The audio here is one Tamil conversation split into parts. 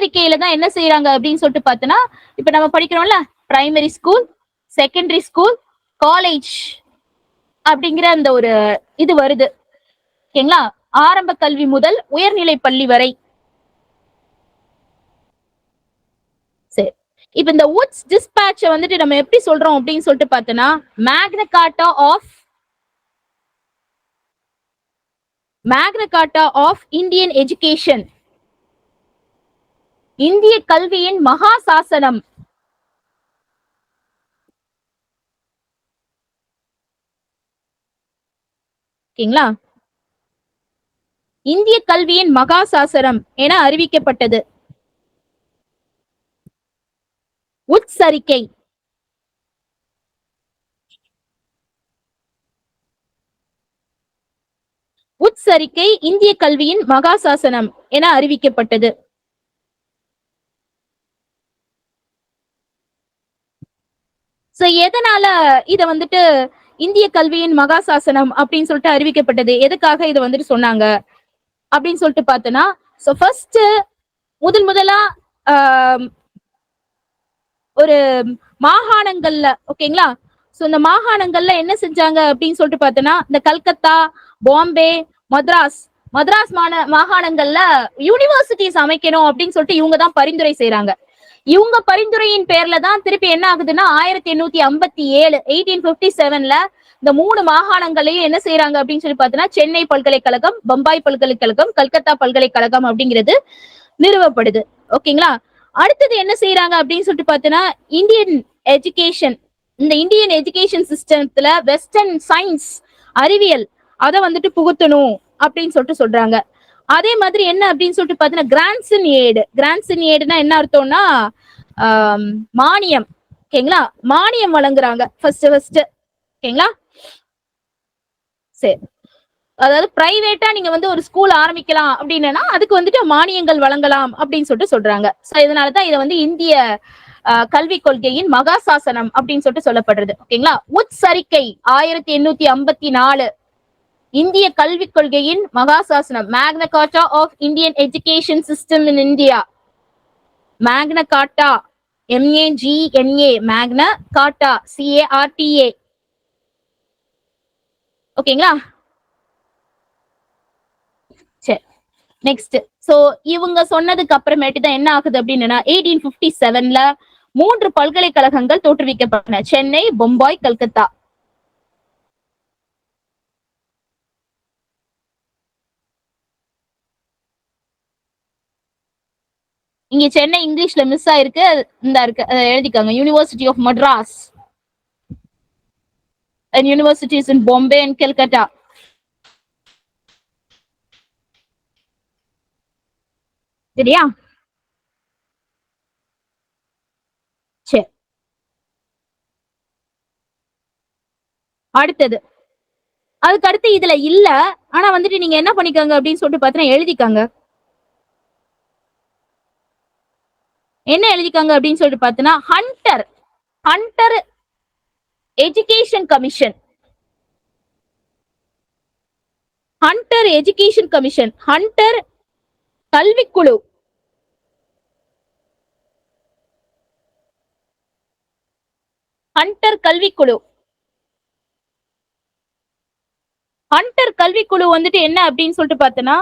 அறிக்கையில தான் என்ன செய்யறாங்க அப்படின்னு சொல்லிட்டு பார்த்தோன்னா இப்ப நம்ம படிக்கிறோம்ல primary school secondary school college அப்படிங்கிற அந்த ஒரு இது வருது. ஓகேங்களா? ஆரம்ப கல்வி முதல் உயர்நிலை பள்ளி வரை. சரி. இப்ப இந்த உட்ஸ் டிஸ்பேட்ச வந்துட்டு நம்ம எப்படி சொல்றோம் அப்படின்னு சொல்லிட்டு பார்த்தோன்னா magna carta of magna carta of Indian education இந்திய கல்வியின் மகா சாசனம். ஓகேங்களா? இந்திய கல்வியின் மகா சாசனம் என அறிவிக்கப்பட்டது. உட்சரிக்கை உட்சரிக்கை இந்திய கல்வியின் மகா சாசனம் என அறிவிக்கப்பட்டது. சோ எதனால இத வந்துட்டு இந்திய கல்வியின் மகாசாசனம் அப்படின்னு சொல்லிட்டு அறிவிக்கப்பட்டது? எதுக்காக இதை வந்துட்டு சொன்னாங்க? அப்படின்னு சொல்லிட்டு பார்த்தோன்னா ஸோ ஃபர்ஸ்ட் முதல் முதலா ஒரு மாகாணங்கள்ல ஓகேங்களா? ஸோ இந்த மாகாணங்கள்ல என்ன செஞ்சாங்க அப்படின்னு சொல்லிட்டு பார்த்தோன்னா இந்த கல்கத்தா பாம்பே மத்ராஸ் மத்ராஸ் மாகாணங்கள்ல யூனிவர்சிட்டிஸ் அமைக்கணும் அப்படின்னு சொல்லிட்டு இவங்க தான் பரிந்துரை செய்யறாங்க இவங்க பரிந்துரையின் பேர்ல தான் திருப்பி என்ன ஆகுதுன்னா ஆயிரத்தி எண்ணூத்தி ஐம்பத்தி ஏழு எயிட்டீன் பிப்டி செவன்ல இந்த மூணு மாகாணங்களையும் என்ன செய்யறாங்க அப்படின்னு சொல்லி பார்த்தோன்னா சென்னை பல்கலைக்கழகம் பம்பாய் பல்கலைக்கழகம் கல்கத்தா பல்கலைக்கழகம் அப்படிங்கிறது நிறுவப்படுது. ஓகேங்களா? அடுத்தது என்ன செய்யறாங்க அப்படின்னு சொல்லிட்டு பார்த்தோன்னா இந்தியன் எஜுகேஷன் இந்த இந்தியன் எஜுகேஷன் சிஸ்டத்துல வெஸ்டர்ன் சயின்ஸ் அறிவியல் அதை வந்துட்டு புகுத்தணும் அப்படின்னு சொல்லிட்டு சொல்றாங்க. அதே மாதிரி என்ன அப்படின்னு சொல்லிட்டு பார்த்தீங்கன்னா கிராண்ட்சன் ஏடு கிராண்ட்சன் ஏடுனா என்ன அர்த்தம்னா மானியம். ஓகேங்களா? மானியம் வழங்குறாங்க. ஃபர்ஸ்ட் ஃபர்ஸ்ட் ஓகேங்களா? சரி. அதாவது பிரைவேட்டா நீங்க வந்து ஒரு ஸ்கூல் ஆரம்பிக்கலாம் அப்படின்னா அதுக்கு வந்துட்டு மானியங்கள் வழங்கலாம் அப்படின்னு சொல்லிட்டு சொல்றாங்க. சோ இதனாலதான் இதை வந்து இந்திய கல்வி கல்விக் கொள்கையின் மகா சாசனம் அப்படின்னு சொல்லிட்டு சொல்லப்படுறது. ஓகேங்களா? உட்சரிக்கை ஆயிரத்தி எண்ணூத்தி ஐம்பத்தி நாலு. இந்திய கல்விக் கொள்கையின் மகாசாசனம். Magna carta of Indian education system in India magna carta M A G N A magna carta C A R T A ஓகேங்களா சரி. நெக்ஸ்ட் சோ இவங்க சொன்னதுக்கு அப்புறமேட்டு தான் என்ன ஆகுது அப்படின்னா எயிட்டீன் பிப்டி செவன்ல மூன்று பல்கலைக்கழகங்கள் தோற்றுவிக்கப்பட்டன. சென்னை பொம்பாய் கல்கத்தா இங்க சென்னை இங்கிலீஷ்ல மிஸ் ஆயிருக்கு. இந்த இருக்கு. எழுதிக்காங்க. University of Madras and universities in Bombay and Calcutta சரியா? சரி. அடுத்தது. அதுக்கு அடுத்து இதுல இல்ல. ஆனா வந்துட்டு நீங்க என்ன பண்ணிக்கோங்க அப்படின்னு சொல்லிட்டு பாத்தீங்கன்னா எழுதிக்காங்க. என்ன எழுதிக்காங்க அப்படின்னு சொல்லிட்டு பார்த்தீங்கன்னா Hunter Hunter education commission Hunter education commission Hunter கல்விக்குழு. ஹண்டர் கல்விக்குழு. ஹண்டர் கல்விக்குழு வந்துட்டு என்ன அப்படின்னு சொல்லிட்டு பார்த்தோன்னா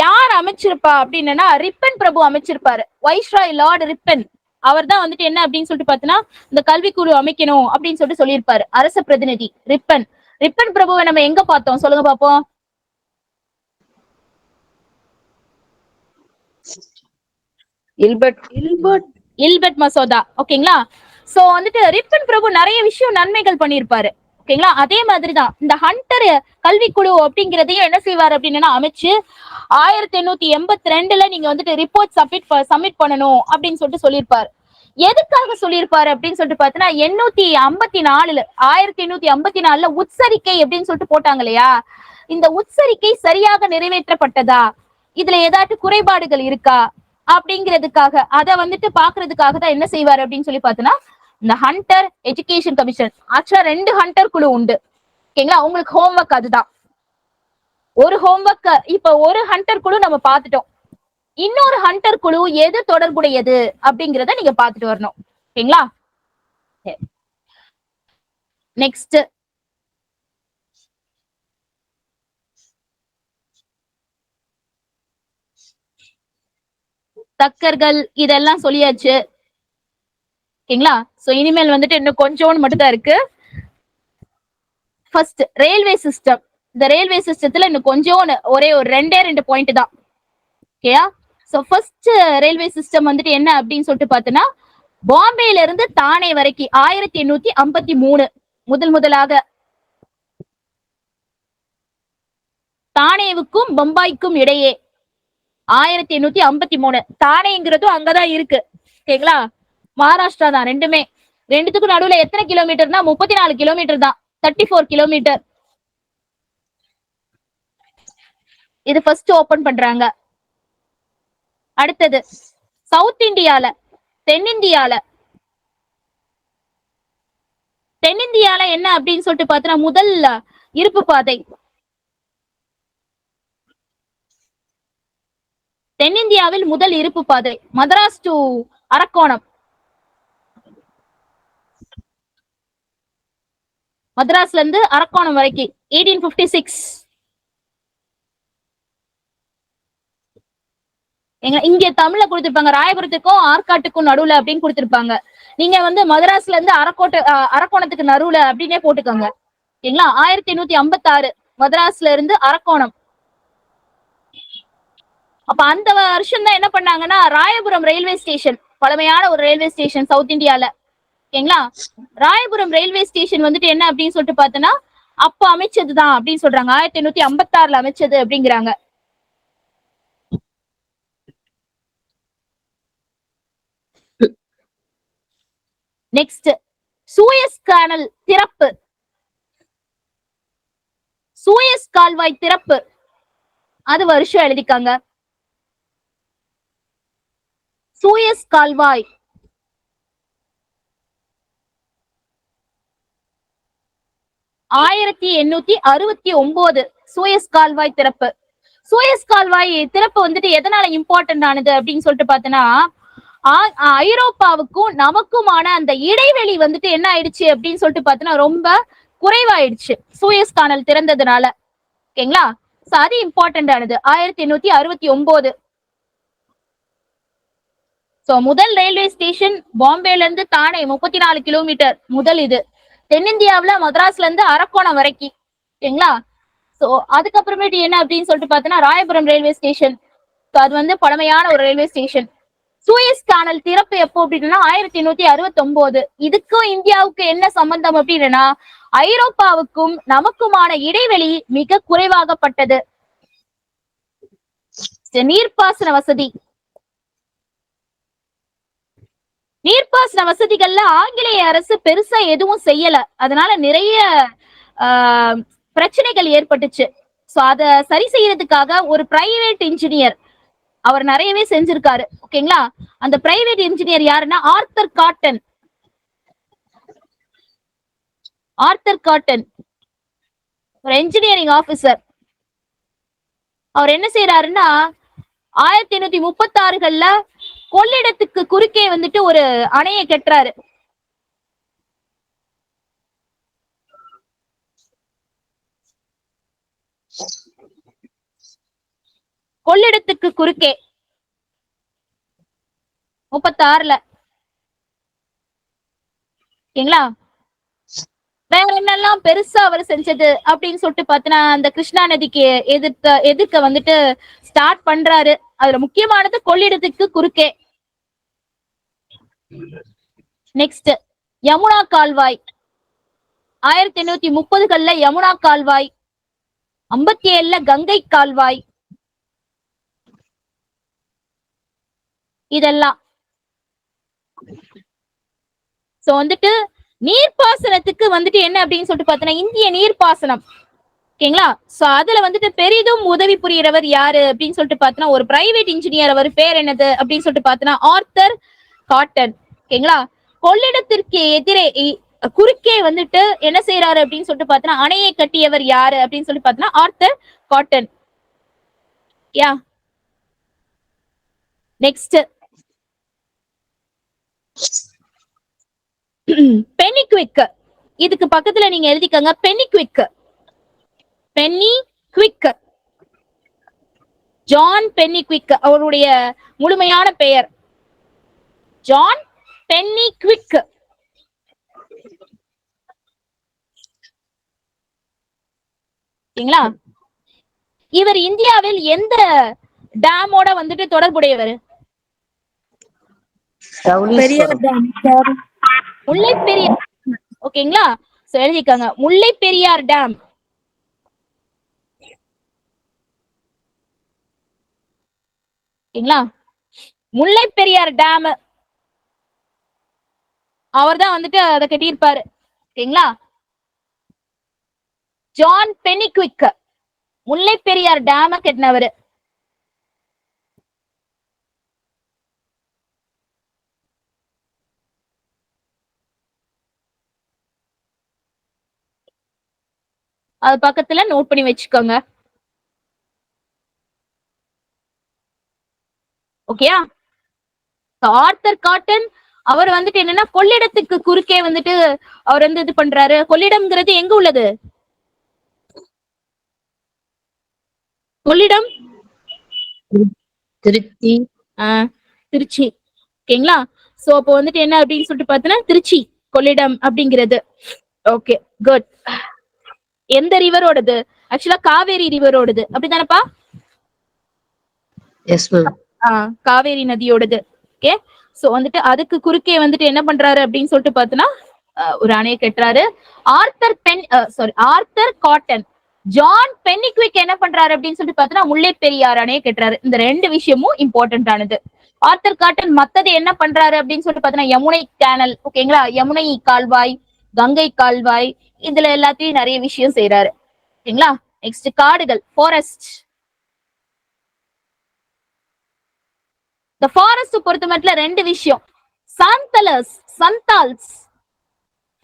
யார் அமைச்சிருப்பா அப்படின்னா ரிப்பன் பிரபு அமைச்சிருப்பாரு. Viceroy lord Ripon. அவர் தான் வந்துட்டு என்ன அப்படின்னு சொல்லிட்டு பார்த்தோன்னா இந்த கல்விக்குழு அமைக்கணும் அப்படின்னு சொல்லிட்டு சொல்லியிருப்பாரு. அரச பிரதிநிதி ரிப்பன். ரிப்பன் பிரபுவை நம்ம எங்க பார்த்தோம்? சொல்லுங்க பாப்போம். இல்பர்ட். இல்பர்ட். இல்பர்ட் மசோதா. ஓகேங்களா? சோ வந்துட்டு ரிப்பன் பிரபு நிறைய விஷயம் நன்மைகள் பண்ணியிருப்பாரு. ஓகேங்களா? அதே மாதிரிதான். இந்த ஹண்டர் கல்விக்குழு அப்படிங்கிறதையும் என்ன செய்வார் அப்படின்னா அமைச்சு ஆயிரத்தி எண்ணூத்தி எண்பத்தி ரெண்டுல நீங்க வந்துட்டு ரிப்போர்ட் சப்மிட் சப்மிட் பண்ணணும் அப்படின்னு சொல்லிட்டு சொல்லியிருப்பாரு. எதுக்காக சொல்லியிருப்பாரு அப்படின்னு சொல்லிட்டு பாத்தீங்கன்னா எண்ணூத்தி ஐம்பத்தி நாலுல ஆயிரத்தி எண்ணூத்தி ஐம்பத்தி நாலுல உச்சரிக்கை அப்படின்னு சொல்லிட்டு போட்டாங்க இல்லையா? இந்த உச்சரிக்கை சரியாக நிறைவேற்றப்பட்டதா? இதுல ஏதாச்சும் குறைபாடுகள் இருக்கா? அப்படிங்கிறதுக்காக அதை வந்துட்டு பாக்குறதுக்காக தான் என்ன செய்வாரு அப்படின்னு சொல்லி பார்த்தோன்னா இந்த ஹண்டர் எஜுகேஷன் கமிஷன் ஆக்சுவலா ரெண்டு ஹண்டர் குழு உண்டு. ஓகேங்களா உங்களுக்கு ஹோம்ஒர்க் அதுதான். ஒரு ஹோம்ஒர்க் இப்ப ஒரு ஹண்டர் குழு நம்ம பார்த்துட்டோம். இன்னொரு ஹண்டர் குழு எது தொடர்புடையது அப்படிங்கறத நீங்க பாத்துட்டு வரணும். ஓகேங்களா நெக்ஸ்ட் தக்கர்கள் இதெல்லாம் சொல்லியாச்சு. ஓகேங்களா? சோ இனிமேல் வந்துட்டு இன்னும் கொஞ்சோன்னு மட்டும் தான் இருக்கு. ஃபர்ஸ்ட் ரயில்வே சிஸ்டம் இந்த ரயில்வே சிஸ்டத்துல இன்னும் கொஞ்சோன்னு ஒரே ஒரு ரெண்டே ரெண்டு பாயிண்ட் தான். ஓகேயா சோ ஃபர்ஸ்ட் ரயில்வே சிஸ்டம் வந்துட்டு என்ன அப்படின்னு சொல்லிட்டு பார்த்தோன்னா பாம்பேல இருந்து தானே வரைக்கும் ஆயிரத்தி எண்ணூத்தி ஐம்பத்தி மூணு முதல் முதலாக. தானேவுக்கும் பம்பாய்க்கும் இடையே ஆயிரத்தி எண்ணூத்தி ஐம்பத்தி மூணு. தானேங்கிறதும் அங்கதான் இருக்கு. ஓகேங்களா? மகாராஷ்டிரா தான் ரெண்டுமே. ரெண்டுத்துக்கும் நடுவுல எத்தனை கிலோமீட்டர்னா? முப்பத்தி நாலு கிலோமீட்டர் தான். Thirty four kilometre. இது ஃபர்ஸ்ட் ஓபன் பண்றாங்க. அடுத்தது சவுத் இந்தியால தென்னிந்தியால. தென்னிந்தியால என்ன அப்படின்னு சொல்லிட்டு பாத்தீங்கன்னா முதல் இருப்பு பாதை. தென்னிந்தியாவில் முதல் இருப்பு பாதை. மதராஸ் டு அரக்கோணம். மதராஸ்ல இருந்து அரக்கோணம் வரைக்கும் எயிட்டீன் பிப்டி சிக்ஸ் எங்க இங்க தமிழ்ல கொடுத்திருப்பாங்க. ராயபுரத்துக்கும் ஆற்காட்டுக்கும் நடுவுல அப்படின்னு கொடுத்திருப்பாங்க. நீங்க வந்து மதராஸ்ல இருந்து அரக்கோட்டை அரக்கோணத்துக்கு நடுவுல அப்படின்னே போட்டுக்கோங்க. சரிங்களா ஆயிரத்தி எண்ணூத்தி ஐம்பத்தி ஆறு மதராஸ்ல இருந்து அரக்கோணம். அப்ப அந்த வருஷம் தான் என்ன பண்ணாங்கன்னா ராயபுரம் ரயில்வே ஸ்டேஷன் பழமையான ஒரு ரயில்வே ஸ்டேஷன் சவுத் இந்தியால ஓகேங்களா? ராயபுரம் ரயில்வே ஸ்டேஷன் வந்துட்டு என்ன அப்படின்னு சொல்லிட்டு பார்த்தோன்னா அப்ப அமைச்சதுதான் அப்படின்னு சொல்றாங்க. ஆயிரத்தி எண்ணூத்தி ஐம்பத்தி ஆறுல அமைச்சது அப்படிங்கிறாங்க. நெக்ஸ்ட் சூயஸ் கானல் திறப்பு. சூயஸ் கால்வாய் திறப்பு. அது வருஷம் எழுதிக்காங்க சூயஸ் கால்வாய். ஆயிரத்தி எண்ணூத்தி அறுபத்தி ஒன்பது சூயஸ் கால்வாய் திறப்பு. சூயஸ் கால்வாய் திறப்பு வந்துட்டு எதனால இம்பார்ட்டன்ட் ஆனது அப்படின்னு சொல்லிட்டு பார்த்தோன்னா ஆ- ஆ, ஐரோப்பாவுக்கும் நமக்குமான அந்த இடைவெளி வந்துட்டு என்ன ஆயிடுச்சு அப்படின்னு சொல்லிட்டு பார்த்தோன்னா ரொம்ப குறைவாயிடுச்சு சூயஸ் கானல் திறந்ததுனால. ஓகேங்களா? சோ அது இம்பார்ட்டன்ட் ஆனது. ஆயிரத்தி எண்ணூத்தி அறுபத்தி ஒன்பது சோ முதல் ரயில்வே ஸ்டேஷன் பாம்பேல இருந்து தானே முப்பத்தி நாலு கிலோமீட்டர் முதல் இது. தென்னிந்தியாவுல மதராஸ்ல இருந்து அரக்கோணம் வரைக்கும். ஓகேங்களா சோ அதுக்கப்புறமேட்டு என்ன அப்படின்னு சொல்லிட்டு பாத்தீங்கன்னா ராயபுரம் ரயில்வே ஸ்டேஷன் அது வந்து பழமையான ஒரு ரயில்வே ஸ்டேஷன் சூயஸ் கானல் திறப்பு எப்போ அப்படின்னா ஆயிரத்தி எண்ணூத்தி அறுபத்தி ஒன்பது இதுக்கும் இந்தியாவுக்கு என்ன சம்பந்தம் அப்படின்னா ஐரோப்பாவுக்கும் நமக்குமான இடைவெளி மிக குறைவாகப்பட்டது. நீர்ப்பாசன வசதி. நீர்ப்பாசன வசதிகள்ல ஆங்கிலேய அரசு பெருசா எதுவும் செய்யல. அதனால நிறைய பிரச்சனைகள் ஏற்பட்டுச்சு. சோ அத சரி செய்யறதுக்காக ஒரு பிரைவேட் இன்ஜினியர் அவர் நிறையவே செஞ்சிருக்காரு. ஓகேங்களா? அந்த பிரைவேட் இன்ஜினியர் யாருன்னா ஆர்த்தர் காட்டன். Arthur Cotton. ஒரு இன்ஜினியரிங் ஆபிசர் அவர் என்ன செய்யறாருன்னா ஆயிரத்தி எண்ணூத்தி முப்பத்தி ஆறுகள்ல கொள்ளிடத்துக்கு குறுக்கே வந்துட்டு ஒரு அணையை கட்டுறாரு. கொள்ளிடத்துக்கு குறுக்கே. முப்பத்தி ஆறுல ஓகேங்களா? வேற என்னெல்லாம் பெருசா அவர் செஞ்சது அப்படின்னு சொல்லிட்டு பாத்தினா அந்த கிருஷ்ணா நதிக்கு எதிர்த்த எதிர்க்க வந்துட்டு ஸ்டார்ட் பண்றாரு. அதுல முக்கியமானது கொள்ளிடத்துக்கு குறுக்கே. நெக்ஸ்ட் யமுனா கால்வாய். ஆயிரத்தி எண்ணூத்தி முப்பதுகள்ல யமுனா கால்வாய். ஐம்பத்தி ஏழுல கங்கை கால்வாய். இதெல்லாம். சோ வந்துட்டு நீர்ப்பாசனத்துக்கு வந்துட்டு என்ன அப்படின்னு சொல்லிட்டு பார்த்தோன்னா இந்திய நீர்ப்பாசனம். ஓகேங்களா? சோ அதுல வந்துட்டு பெரிதும் உதவி புரியறவர் யாரு அப்படின்னு சொல்லிட்டு பார்த்தோன்னா ஒரு பிரைவேட் இன்ஜினியர் அவர் பேர் என்னது அப்படின்னு சொல்லிட்டு பார்த்தோன்னா ஆர்த்தர் காட்டன். ஓகேங்களா? கொள்ளிடத்திற்கு எதிரே குறுக்கே வந்துட்டு என்ன செய்யறாரு அப்படின்னு சொல்லிட்டு பார்த்தோன்னா அணையை கட்டியவர் யாரு அப்படின்னு சொல்லி பார்த்தோன்னா Arthur Cotton. Yeah. Next Pennycuick இதுக்கு பக்கத்துல நீங்க எழுதிக்கங்க. Pennycuick Pennycuick John Pennycuick அவருடைய முழுமையான பெயர். ஜான் பென்னி குவிக் சரிங்களா? இவர் இந்தியாவில் எந்த டேமோட வந்துட்டு தொடர்புடையவர்? முல்லை பெரியார் ஓகேங்களா? எழுதிக்கங்க. முல்லை பெரியார் டேம். ஓகேங்களா? முல்லை பெரியார் டேம். அவர்தான் வந்துட்டு அதை கட்டியிருப்பாரு. ஓகேங்களா John Pennycuick Mullai Periyar dam கட்டினவரு. அது பக்கத்துல நோட் பண்ணி வச்சுக்கோங்க. ஓகேயா ஆர்த்தர் காட்டன் அவர் வந்துட்டு என்னன்னா கொள்ளிடத்துக்கு குறுக்கே வந்துட்டு அவர் வந்து இது பண்றாரு. கொள்ளிடம்ங்கிறது எங்க உள்ளது? கொள்ளிடம்? திருப்தி ஆஹ் திருச்சி. ஓகேங்களா? சோ அப்போ வந்துட்டு என்ன அப்படின்னு சொல்லிட்டு பார்த்தோன்னா திருச்சி கொள்ளிடம் அப்படிங்கிறது. ஓகே குட் எந்த ரிவரோடது ஆக்சுவலா காவேரி ரிவரோடது அப்படிதானப்பா காவேரி நதியோடது. ஓகே சோ வந்துட்டு அதுக்கு குறுக்கே வந்துட்டு என்ன பண்றாரு அப்படின்னு சொல்லிட்டு பாத்தீங்கன்னா ஒரு அணையை கட்டுறாரு. Arthur pen sorry Arthur Cotton. John Pennycuick என்ன பண்றாரு அப்படின்னு சொல்லிட்டு பாத்தீங்கன்னா முல்லை பெரியார் அணையை கட்டுறாரு. இந்த ரெண்டு விஷயமும் இம்பார்ட்டன்ட் ஆனது. ஆர்த்தர் காட்டன் மத்தது என்ன பண்றாரு அப்படின்னு சொல்லிட்டு பாத்தீங்கன்னா யமுனை கேனல் ஓகேங்களா யமுனை கால்வாய் கங்கை கால்வாய் இதுல எல்லாத்தையும் நிறைய விஷயம் செய்யறாரு ஓகேங்களா? நெக்ஸ்ட் காடுகள் ஃபாரஸ்ட் இந்த ஃபாரஸ்ட் பொறுத்த மட்டும் ரெண்டு விஷயம். Santhals Santhals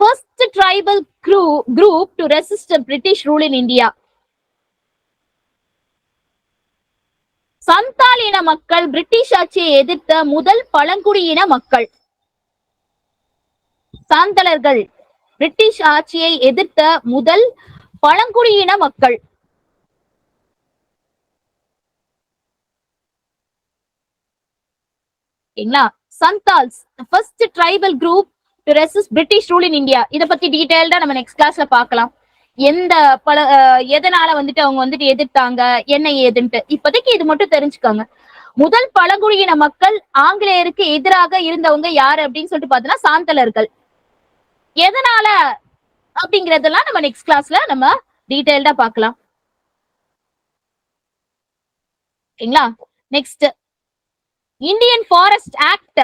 first tribal grew group to resist British rule in India Santhal இன மக்கள் பிரிட்டிஷ் ஆட்சியை எதிர்த்த முதல் பழங்குடியின மக்கள். சாந்தலர்கள் பிரிட்டிஷ் ஆட்சியை எதிர்த்த முதல் பழங்குடியின மக்கள். ஓகேங்களா? Santhals first tribal group to resist British rule in India இத பத்தி டீடைல்டா நம்ம நெக்ஸ்ட் கிளாஸ்ல பார்க்கலாம். எந்த பல எதனால வந்துட்டு அவங்க வந்துட்டு எதிர்த்தாங்க என்ன ஏதுன்ட்டு. இப்போதைக்கு இது மட்டும் தெரிஞ்சுக்கோங்க. முதல் பழங்குடியின மக்கள் ஆங்கிலேயருக்கு எதிராக இருந்தவங்க யாரு அப்படின்னு சொல்லிட்டு பாத்தீங்கன்னா சாந்தலர்கள். எதனால அப்படிங்கறதெல்லாம் நம்ம நெக்ஸ்ட் கிளாஸ்ல நம்ம டீடைல்டா பார்க்கலாம். ஓகேங்களா? Next Indian forest act.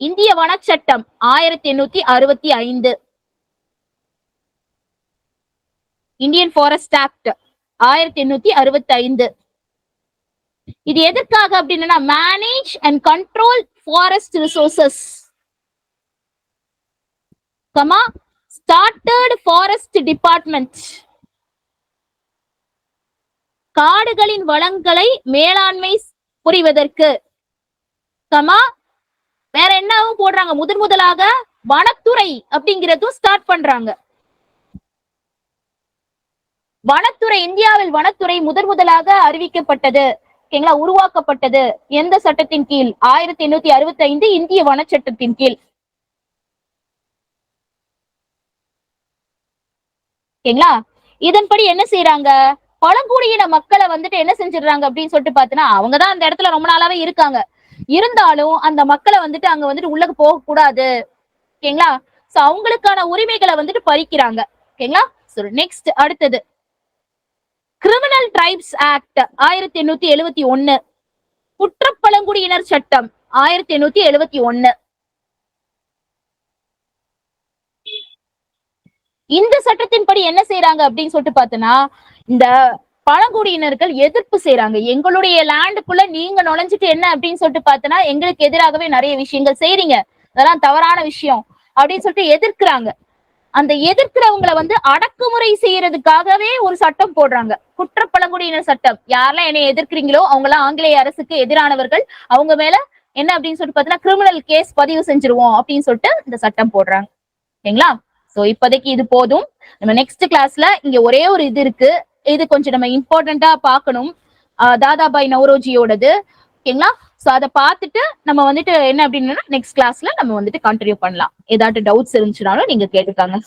இந்திய வனச்சட்டம் ஆயிரத்தி எண்ணூத்தி அறுபத்தி ஐந்து. இந்தியன் ஃபாரஸ்ட் ஆக்ட் ஆயிரத்தி எண்ணூத்தி அறுபத்தி ஐந்து. இது எதற்காக அப்படின்னா manage and control forest resources comma started forest department காடுகளின் வளங்களை மேலாண்மை புரிவதற்கு. கமா வேற என்னவும் போடுறாங்க. முதன் முதலாக வனத்துறை அப்படிங்கிறதும் ஸ்டார்ட் பண்றாங்க. வனத்துறை இந்தியாவில் வனத்துறை முதன் முதலாக அறிவிக்கப்பட்டது. ஓகேங்களா? உருவாக்கப்பட்டது. எந்த சட்டத்தின் கீழ்? ஆயிரத்தி எண்ணூத்தி அறுபத்தி ஐந்து இந்திய வனச்சட்டத்தின் கீழ். ஓகேங்களா? இதன்படி என்ன செய்யறாங்க பழங்குடியின மக்களை வந்துட்டு என்ன செஞ்சிடுறாங்க அப்படின்னு சொல்லிட்டு பாத்தீங்கன்னா அவங்கதான் அந்த இடத்துல ரொம்ப நாளாவே இருக்காங்க. இருந்தாலும் அந்த மக்களை வந்துட்டு அங்க வந்துட்டு உள்ள போக கூடாது ஓகேங்களா? சோ அவங்களுக்கான உரிமைகளை வந்துட்டு பறிக்கிறாங்க. ஓகேங்களா? சோ நெக்ஸ்ட் அடுத்தது. கிரிமினல் ட்ரைப்ஸ் ஆக்ட் ஆயிரத்தி எண்ணூத்தி எழுவத்தி ஒன்னு. குற்றப்பழங்குடியினர் சட்டம் ஆயிரத்தி எண்ணூத்தி எழுவத்தி ஒன்னு. இந்த சட்டத்தின்படி என்ன செய்யறாங்க அப்படின்னு சொல்லிட்டு பார்த்தோன்னா இந்த பழங்குடியினர்கள் எதிர்ப்பு செய்யறாங்க எங்களுடைய லேண்டுக்குள்ள நீங்க நுழைஞ்சிட்டு என்ன அப்படின்னு சொல்லிட்டு பார்த்தோன்னா எங்களுக்கு எதிராகவே நிறைய விஷயங்கள் செய்றீங்க. அதெல்லாம் தவறான விஷயம் அப்படின்னு சொல்லிட்டு எதிர்க்கிறாங்க. அந்த எதிர்க்கிறவங்களை வந்து அடக்குமுறை செய்யறதுக்காகவே ஒரு சட்டம் போடுறாங்க. குற்ற பழங்குடியினர் சட்டம். யாரெல்லாம் என்னை எதிர்க்கிறீங்களோ அவங்க எல்லாம் ஆங்கிலேய அரசுக்கு எதிரானவர்கள். அவங்க மேல என்ன அப்படின்னு சொல்லிட்டு பாத்தீங்கன்னா கிரிமினல் கேஸ் பதிவு செஞ்சிருவோம் அப்படின்னு சொல்லிட்டு இந்த சட்டம் போடுறாங்க. ஓகேங்களா சோ இப்போதைக்கு இது போதும். நம்ம நெக்ஸ்ட் கிளாஸ்ல இங்க ஒரே ஒரு இது இருக்கு. இது கொஞ்சம் நம்ம இம்பார்ட்டண்டா பார்க்கணும். தாதாபாய் நவரோஜியோடது. ஓகேங்களா? சோ அதை பார்த்துட்டு நம்ம வந்துட்டு என்ன அப்படின்னா நெக்ஸ்ட் கிளாஸ்ல நம்ம வந்துட்டு கண்டினியூ பண்ணலாம். ஏதாட்டு டவுட்ஸ் இருந்துச்சுனாலும் நீங்க கேட்டுக்காங்க.